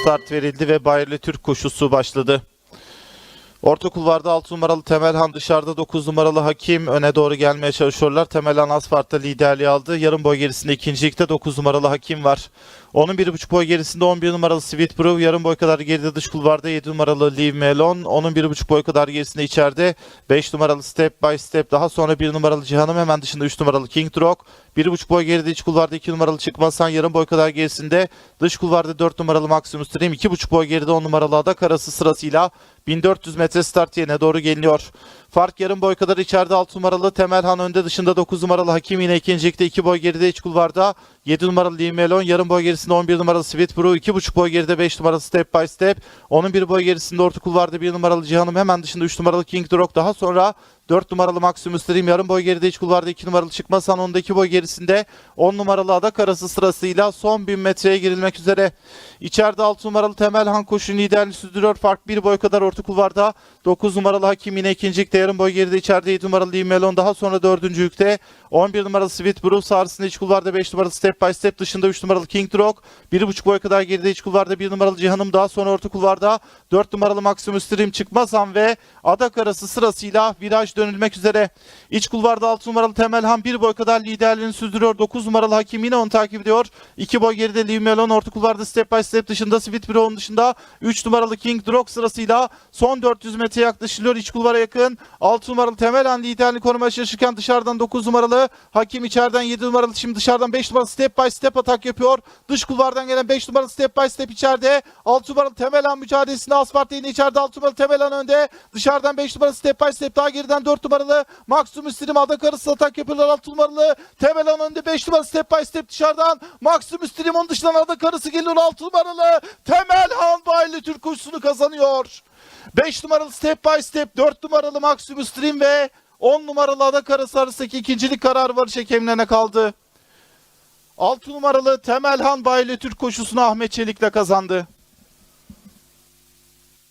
start verildi ve Bayerli Türk koşusu başladı. Orta kulvarda 6 numaralı Temelhan dışarıda 9 numaralı Hakim öne doğru gelmeye çalışıyorlar. Temelhan Asfart'ta liderliği aldı. Yarım boy gerisinde ikincilikte 9 numaralı Hakim var. Onun 1,5 boy gerisinde 11 numaralı Sweet Brew. Yarım boy kadar geride dış kulvarda 7 numaralı Leave Me Alone. Onun 1,5 boy kadar gerisinde içeride 5 numaralı Step by Step. Daha sonra 1 numaralı Cihanım hemen dışında 3 numaralı King Rock. 1,5 boy geride iç kulvarda 2 numaralı Çıkmazsan yarım boy kadar gerisinde. Dış kulvarda 4 numaralı Maximus Dream. 2,5 boy geride 10 numaralı Adak arası sırasıyla 1400 metre start yerine doğru geliniyor. Fark yarım boy kadar içeride 6 numaralı Temelhan önde dışında 9 numaralı Hakim yine ikincilikte 2 boy geride iç kulvarda 7 numaralı Limelon yarım boy gerisinde 11 numaralı Sweet Brew 2,5 boy geride 5 numaralı Step by Step onun 1 boy gerisinde orta kulvarda 1 numaralı Cihanım hemen dışında 3 numaralı King Rock daha sonra 4 numaralı Maximus Dream yarım boy geride iç kulvarda 2 numaralı Çıkmasan onda 2 boy gerisinde 10 numaralı Adak arası sırasıyla son 1000 metreye girilmek üzere. İçeride 6 numaralı Temelhan koşu liderliğini sürdürüyor. Fark 1 boy kadar orta kulvarda. 9 numaralı Hakim yine ikincilikte yarım boy geride içeride 7 numaralı Lee Melon daha sonra dördüncülükte 11 numaralı Sweet Brew sağrısında iç kulvarda 5 numaralı Step by Step dışında 3 numaralı King Rock 1,5 boy kadar geride iç kulvarda 1 numaralı Cihanım daha sonra orta kulvarda 4 numaralı Maximus Dream çıkmazan ve adak arası sırasıyla viraj dönülmek üzere. İç kulvarda 6 numaralı Temelhan 1 boy kadar liderliğini sürdürüyor. 9 numaralı Hakim yine onu takip ediyor. 2 boy geride Lee Melon orta kulvarda Step by Step dışında Sweet Brew'un dışında 3 numaralı King Rock sırasıyla son 400 metre yaklaşılıyor. İç kulvara yakın 6 numaralı Temelhan liderliğini korumaya çalışırken dışarıdan 9 numaralı Hakim içeriden 7 numaralı şimdi dışarıdan 5 numaralı Step by Step atak yapıyor. Dış kulvardan gelen 5 numaralı Step by Step içeride. 6 numaralı Temelhan mücadelesinde Asfalt yine içeride 6 numaralı Temelhan önde. Dışarıdan 5 numaralı Step by Step daha geriden 4 numaralı Maximus Stream adak arası atak yapıyorlar 6 numaralı Temelhan önde 5 numaralı Step by Step dışarıdan Maximus Stream onun dışından adak arası geliyor 6 numaralı Temelhan Baylı Türk koşusunu kazanıyor. 5 numaralı Step by Step 4 numaralı Maximus Stream ve 10 numaralı adak arası arasındaki ikincilik kararı varış hakemlerine kaldı. 6 numaralı Temelhan Baylı Türk koşusunu Ahmet Çelik'le kazandı.